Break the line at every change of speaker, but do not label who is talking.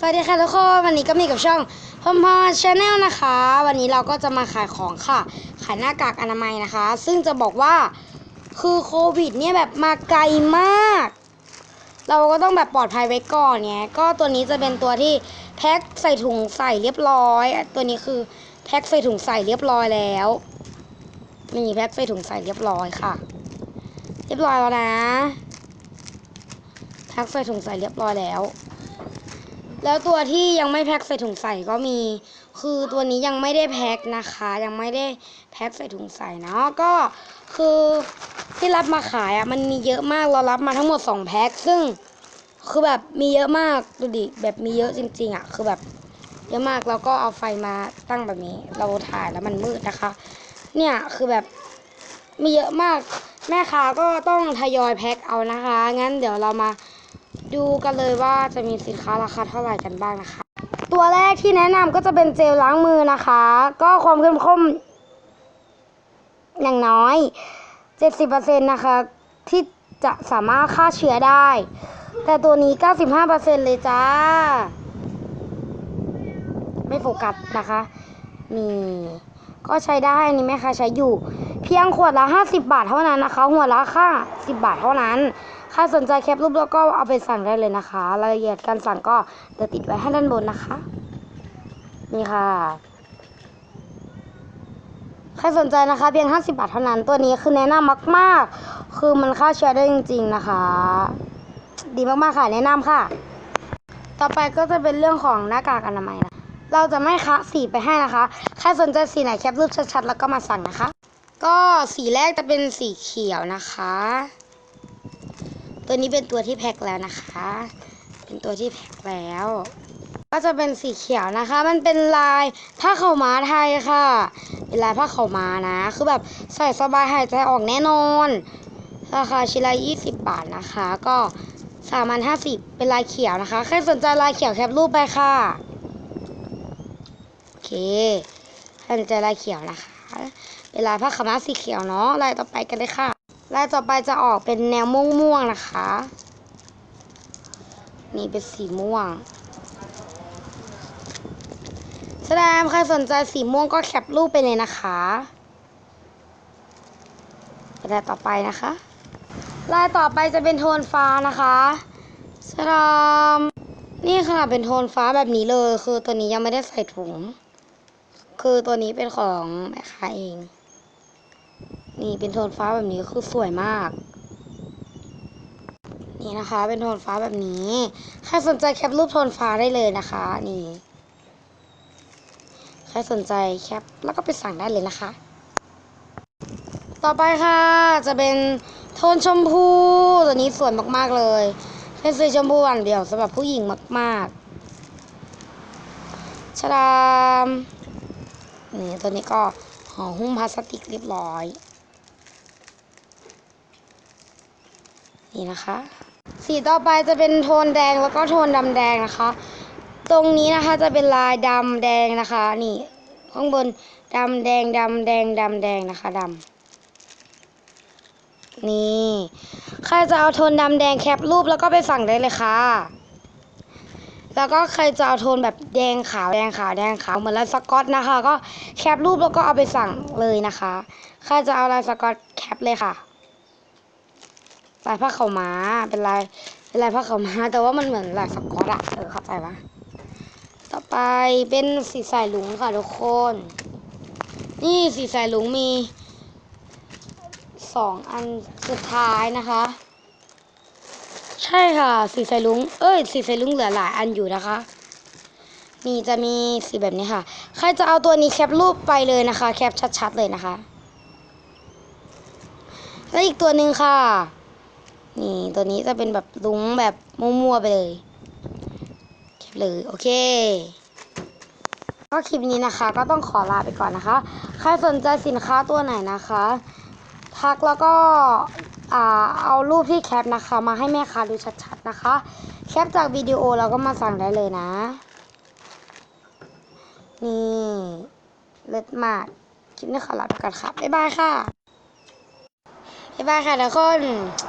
สวัสดีค่ะทุกคนวันนี้ก็มีกับช่องพมพอชาแนลนะคะ วันนี้เราก็จะมาขายของค่ะ ขายหน้ากากอนามัยนะคะ ซึ่งจะบอกว่าคือโควิดเนี่ยแบบมาไกลมาก เราก็ต้องแบบปลอดภัยไว้ก่อนไงก็ตัวนี้จะเป็นตัวที่แพ็คใส่ถุงใส่เรียบร้อย ตัวนี้คือแพ็คใส่ถุงใส่เรียบร้อยแล้วนี่แพ็คใส่ถุงใส่เรียบร้อยค่ะ เรียบร้อยแล้วนะแพ็คใส่ถุงใส่เรียบร้อยแล้ว แล้วตัวที่ยังไม่แพ็คใส่ถุงใส่ก็มี คือตัวนี้ยังไม่ได้แพ็คนะคะ ยังไม่ได้แพ็คใส่ถุงใส่เนาะก็คือที่รับมาขายอะ่ะมันมีเยอะมากเรารับมาทั้งหมด2แพ็คซึ่งคือแบบมีเยอะมากดูดิแบบมีเยอะจริง ๆอะ่ะคือแบบเยอะมากแล้วก็เอาไฟมาตั้งแบบนี้ เราถ่ายแล้วมันมืดนะคะ เนี่ยคือแบบมีเยอะมาก แม่ค้าก็ต้องทยอยแพ็คเอานะคะ งั้นเดี๋ยวเรามา ดูกันเลยว่าจะมีสินค้าราคาเท่าไหร่กันบ้างนะคะ ตัวแรกที่แนะนำก็จะเป็นเจลล้างมือนะคะ ก็ความเข้มข้นอย่างน้อย 70%นะคะ ที่จะสามารถฆ่าเชื้อได้ แต่ตัวนี้ 95%เลยจ้า ไม่โฟกัสนะคะนี่ก็ใช้ได้นนี้แม่ค้าใช้อยู่ เพียงขวดละ 50 บาทเท่านั้นนะคะ หัวละค่า10 บาทเท่านั้น ใครสนใจแคปรูปแล้วก็เอาไปสั่งได้เลยนะคะ รายละเอียดการสั่งก็เดี๋ยวติดไว้ให้ด้านบนนะคะ นี่ค่ะใครสนใจนะคะ เพียง 50 บาทเท่านั้น ตัวนี้คือแนะนำมากๆ คือมันฆ่าเชื้อได้จริง ๆ นะคะ ดีมากๆค่ะ แนะนำค่ะ ต่อไปก็จะเป็นเรื่องของหน้ากากอนามัยนะเราจะไม่คะสีไปให้นะคะ ใครสนใจสีไหนแคปรูปชัดๆ แล้วก็มาสั่งนะคะ ก็สีแรกจะเป็นสีเขียวนะคะ ตัวนี้เป็นตัวที่แพ็คแล้วนะคะ เป็นตัวที่แพ็คแล้ว ก็จะเป็นสีเขียวนะคะ มันเป็นลายผ้าขาวม้าไทยค่ะ เป็นลายผ้าขาวม้านะ คือแบบใส่สบายหายใจออกแน่นอน ราคาชิ้นละ20 บาทนะคะ ก็3,050เป็นลายเขียวนะคะ ใครสนใจลายเขียวแคปรูปไปค่ะ โอเคใครสนใจลายเขียวนะคะ เป็นลายผ้าขาวม้าสีเขียวเนาะ ลายต่อไปกันเลยค่ะ ลายต่อไปจะออกเป็นแนวม่วงๆนะคะ นี่เป็นสีม่วงแสดงใครสนใจสีม่วงก็แคปรูปไปเลยนะคะลายต่อไปนะคะ ลายต่อไปจะเป็นโทนฟ้านะคะสรามนี่ค่ะเป็นโทนฟ้าแบบนี้เลย คือตัวนี้ยังไม่ได้ใส่ถุง คือตัวนี้เป็นของแม่ค้าเอง นี่เป็นโทนฟ้าแบบนี้คือสวยมาก นี่นะคะ เป็นโทนฟ้าแบบนี้ ใครสนใจแคปรูปโทนฟ้าได้เลยนะคะ นี่ ใครสนใจแคปแล้วก็ไปสั่งได้เลยนะคะ ต่อไปค่ะ จะเป็นโทนชมพู ตัวนี้สวยมากๆเลย เป็นสีชมพูหวานเดียวสำหรับผู้หญิงมากๆชะดามนี่ตัวนี้ก็ห่อหุ้มพลาสติกเรียบร้อย นี่นะคะ สีต่อไปจะเป็นโทนแดงแล้วก็โทนดำแดงนะคะ ตรงนี้นะคะจะเป็นลายดำแดงนะคะ นี่ข้างบนดำแดงดำแดงดำแดงนะคะดำนี่ใครจะเอาโทนดำแดงแคปรูปแล้วก็ไปสั่งได้เลยค่ะ แล้วก็ใครจะเอาโทนแบบแดงขาวแดงขาวแดงขาวเหมือนลายสกอตนะคะ ก็แคปรูปแล้วก็เอาไปสั่งเลยนะคะ ใครจะเอาลายสกอตแคปเลยค่ะ ลายผ้าขาวม้าเป็นลายเป็นลายผ้าขาวม้า แต่ว่ามันเหมือนลายสกอตอะเออเข้าใจปะต่อไปเป็นสีสายลุงค่ะทุกคน นี่สีสายลุงมีสองอันสุดท้ายนะคะ ใช่ค่ะ สีสายลุง เอ้ย สีสายลุงเหลือหลายอันอยู่นะคะนี่จะมีสีแบบนี้ค่ะ ใครจะเอาตัวนี้แคปรูปไปเลยนะคะ แคปชัดๆเลยนะคะ แล้วอีกตัวหนึ่งค่ะ นี่ตัวนี้จะเป็นแบบลุงแบบมั่วๆไปเลยแคปเลยโอเค ก็คลิปนี้นะคะ ก็ต้องขอลาไปก่อนนะคะ ใครสนใจสินค้าตัวไหนนะคะ ทักแล้วก็เอารูปที่แคปนะคะ มาให้แม่ค้าดูชัดๆนะคะ แคปจากวิดีโอแล้วก็มาสั่งได้เลยนะ นี่เลิศมากคลิปนี้ขอลาไปก่อนค่ะบ๊ายบายค่ะบ๊ายบายค่ะทุกคน